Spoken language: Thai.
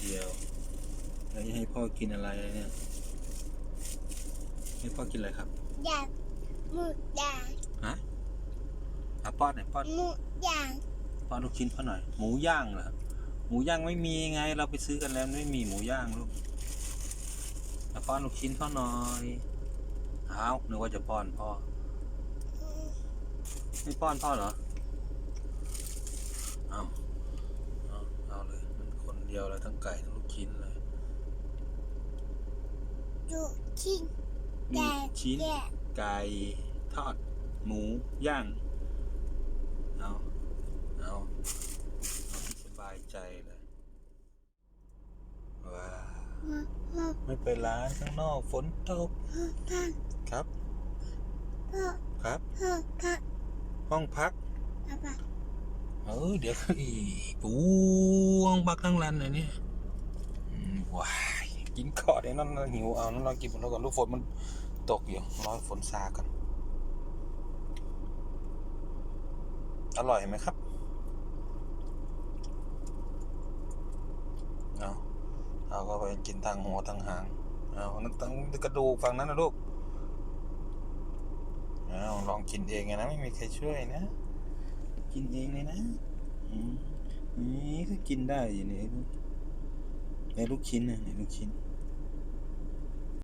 เดียว แล้วให้พ่อกินอะไรเนี่ย ให้พ่อกินอะไรครับ อยากหมูย่างฮะอะป้อนหน่อยป้อนหมูย่างป้อนลูกชิ้นพ่อหน่อย หมูย่างเหรอ หมูย่างไม่มีไง เราไปซื้อกันแล้วไม่มีหมูย่างลูกอะป้อนลูกชิ้นพ่อหน่อยอ้าวนึกว่าจะป้อนพ่อ ไม่ป้อนพ่อเหรอ เอาเอาเอาเลย มันคนเดียวเลยทั้งไก่ทั้งลูกชิ้นเลยดูชิ้นมีชิ้นแก่ไก่ทอด หมูย่าง เอาเอาเอาที่สบายใจเลยว้าวพ่อไม่ไปร้านข้างนอกฝนตกพ่อครับพ่อครับพ่อพ่อห้องพักพ่อพ่อเออเดี๋ยวอีปูห้ องพักทั้งรันเลยนี่ว้ายกินก่อนไอ้นั่นหิวเอานั่นรากินหมดแล้วก่อนลูกฝนมันตกอยู่รอฝนซากันอร่อยไหมครับเอาเอาก็ไปกินทางหัวทางหางเอานั่นตั้งกระดูกฝั่งนั้นนะลูกเอาลองกินเองไงนะไม่มีใครช่วยนะ กินเองเลยนะ อืม นี่ก็กินได้อยู่นี่ในลูกชิ้นนะในลูกชิ้น